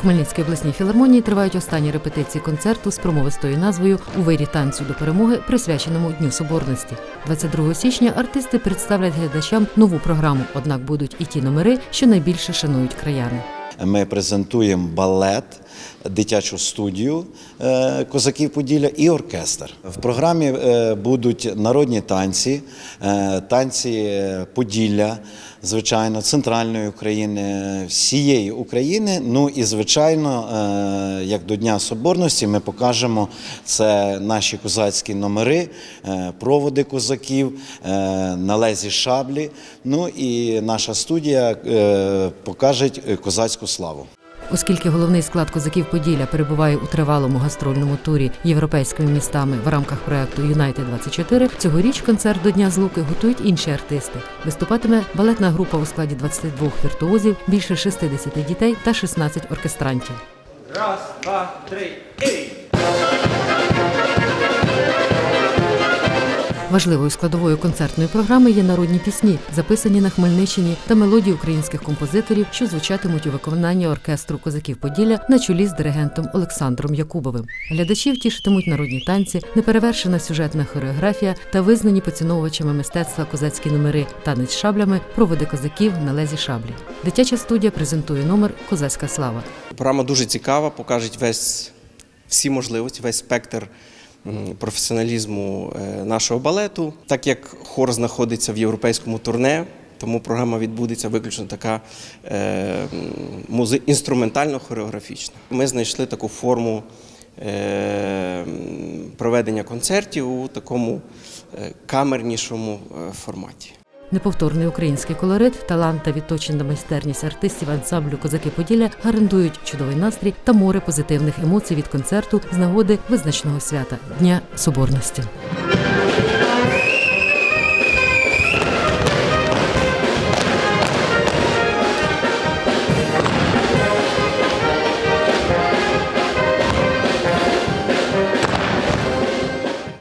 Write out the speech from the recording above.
Хмельницькій обласній філармонії тривають останні репетиції концерту з промовистою назвою У вирі танцю до перемоги, присвяченому Дню Соборності. 22 січня артисти представлять глядачам нову програму, однак будуть і ті номери, що найбільше шанують краяни. Ми презентуємо балет, дитячу студію е, Козаків Поділля і оркестр. В програмі е, будуть народні танці, е, танці Поділля, звичайно, центральної України, всієї України. Ну і звичайно, як до Дня Соборності, ми покажемо це наші козацькі номери, проводи козаків, е, на лезі шаблі. Ну і наша студія покаже козацьку славу. Оскільки головний склад козаків Поділля перебуває у тривалому гастрольному турі європейськими містами в рамках проекту Юнайтед 24 цьогоріч концерт до Дня Злуки готують інші артисти. Виступатиме балетна група у складі 22 віртуозів, більше 60 дітей та 16 оркестрантів. Раз, два, три, ей! Важливою складовою концертної програми є народні пісні, записані на Хмельниччині та мелодії українських композиторів, що звучатимуть у виконанні оркестру козаків Поділля на чолі з диригентом Олександром Якубовим. Глядачів тішитимуть народні танці, неперевершена сюжетна хореографія та визнані поціновувачами мистецтва козацькі номери, танець шаблями, проводи козаків на лезі шаблі. Дитяча студія презентує номер Козацька слава. Програма дуже цікава, покажуть весь всі можливості, весь спектр професіоналізму е, нашого балету. Так як хор знаходиться в європейському турне, тому програма відбудеться виключно така е, інструментально-хореографічна. Ми знайшли таку форму е, проведення концертів у такому камернішому форматі. Неповторний український колорит, талант та відточена майстерність артистів ансамблю Козаки Поділля гарантують чудовий настрій та море позитивних емоцій від концерту з нагоди визначного свята Дня Соборності.